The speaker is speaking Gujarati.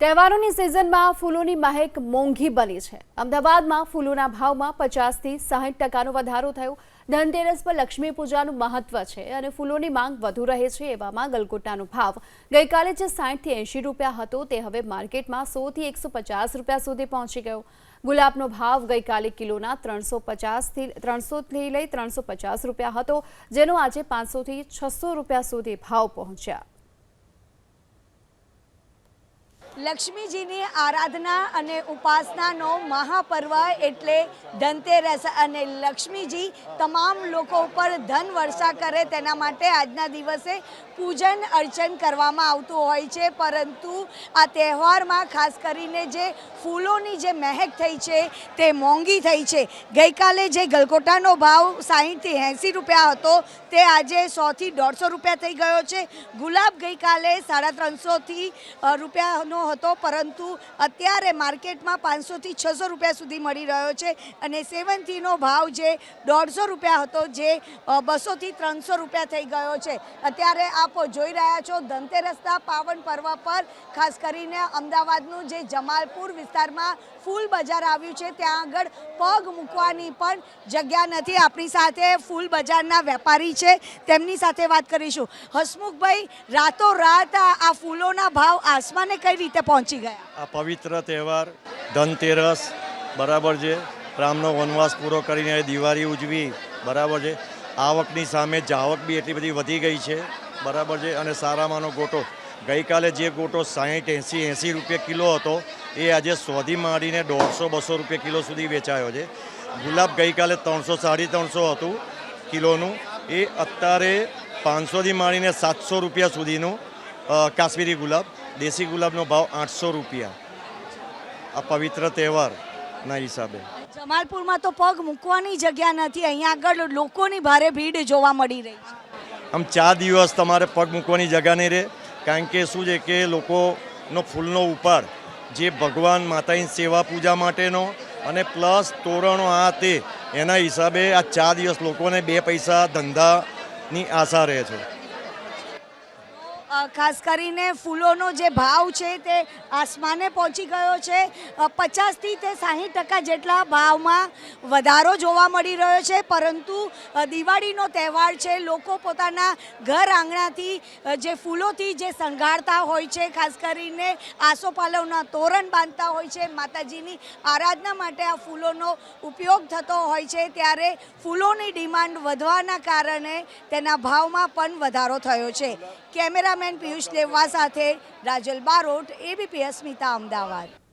તહેવારોની સિઝનમાં ફૂલોની મહેક મોંઘી બની છે. અમદાવાદમાં ફૂલોના ભાવમાં પચાસથી સાહીઠ ટકાનો વધારો થયો. ધનતેરસ પર લક્ષ્મી પૂજાનું મહત્વ છે અને ફૂલોની માંગ વધુ રહે છે એવામાં ગલગોટાનો ભાવ. ગઈકાલે જે સાહીઠથી એંશી રૂપિયા હતો તે હવે માર્કેટમાં સોથી એકસો પચાસ રૂપિયા સુધી પહોંચી ગયો. ગુલાબનો ભાવ ગઈકાલે કિલોના ત્રણસો પચાસથી ત્રણસોથી લઈ ત્રણસો પચાસ રૂપિયા હતો, જેનો આજે પાંચસોથી છસો રૂપિયા સુધી ભાવ પહોંચ્યા. લક્ષ્મીજીની આરાધના અને ઉપાસનાનો મહાપર્વ એટલે ધનતેરસ. અને લક્ષ્મીજી તમામ લોકો ઉપર ધન વર્ષા કરે તેના માટે આજના દિવસે પૂજન અર્ચન કરવામાં આવતું હોય છે. પરંતુ આ તહેવારમાં ખાસ કરીને જે ફૂલોની જે મહેક થઈ છે તે મોંઘી થઈ છે. ગઈકાલે જે ગલગોટાનો ભાવ સાહીઠથી એંસી રૂપિયા હતો તે આજે સોથી દોઢસો રૂપિયા થઈ ગયો છે. ગુલાબ ગઈકાલે સાડા ત્રણસોથી રૂપિયાનો હતો, પરંતુ અત્યારે માર્કેટમાં પાંચસોથી છસો રૂપિયા સુધી મળી રહ્યો છે અને સેવંતીનો ભાવ જે દોઢસો રૂપિયા હતો, જે બસોથી ત્રણસો રૂપિયા થઈ ગયો છે. અત્યારે આપ જોઈ રહ્યા છો ધનતેરસના પાવન પર્વ પર ખાસ કરીને અમદાવાદનું જે જમાલપુર વિસ્તારમાં ફૂલ બજાર આવ્યું છે, ત્યાં આગળ પગ મૂકવાની પણ જગ્યા નથી. આપણી સાથે ફૂલ બજારના વેપારી છે, તેમની સાથે વાત કરીશું. હસમુખભાઈ, રાતોરાત આ આ ફૂલોના ભાવ આસમાને કઈ રીતે પહોંચી ગયા. આ પવિત્ર તહેવાર, ધનતેરસ, બરાબર છે? રામનો વનવાસ પૂરો કરીને દિવાળી ઉજવી, બરાબર છે? આવકની સામે જાવક બી એટલી બધી વધી ગઈ છે, બરાબર છે? અને સારામાંનો ગોટો. ગઈકાલે જે ગોટો સાહીઠ, એંસી એંસી રૂપિયા કિલો હતો, એ આજે સોથી માંડીને દોઢસો, બસો રૂપિયા કિલો સુધી વેચાયો છે. ગુલાબ ગઈકાલે ત્રણસો, સાડી ત્રણસો હતું કિલોનું. એ અત્યારે પાંચસોથી માંડીને સાતસો રૂપિયા સુધીનું કાશ્મીરી ગુલાબ. દેશી ગુલાબનો ભાવ આઠસો રૂપિયા. આ પવિત્ર તહેવારના હિસાબે. જમાલપુરમાં તો પગ મૂકવાની જગ્યા નથી અહીંયા આગળ લોકોની ભારે ભીડ જોવા મળી રહી છે. આમ ચાર દિવસ તમારે પગ મૂકવાની જગ્યા નહીં રહે કારણ કે શું છે કે લોકોનો ફૂલનો ઉપાડ જે ભગવાન માતાની સેવા પૂજા માટેનો અને પ્લસ તોરણો આ તે એના હિસાબે આ ચાર દિવસ લોકોને બે પૈસા ધંધાની આશા રહે છે. ખાસ કરીને ફૂલોનો જે ભાવ છે તે આસમાને પહોંચી ગયો છે. પચાસથી તે સાહીઠ ટકા જેટલા ભાવમાં વધારો જોવા મળી રહ્યો છે. પરંતુ દિવાળીનો તહેવાર છે. લોકો પોતાના ઘર આંગણાથી જે ફૂલોથી જે શણગારતા હોય છે, ખાસ કરીને આસોપાલવના તોરણ બાંધતા હોય છે, માતાજીની આરાધના માટે આ ફૂલોનો ઉપયોગ થતો હોય છે, ત્યારે ફૂલોની ડિમાન્ડ વધવાના કારણે તેના ભાવમાં પણ વધારો થયો છે. કેમેરામેન પિયુષ દેવવા સાથે રાજલ બારોટ એબીપી અસ્મિતા અમદાવાદ.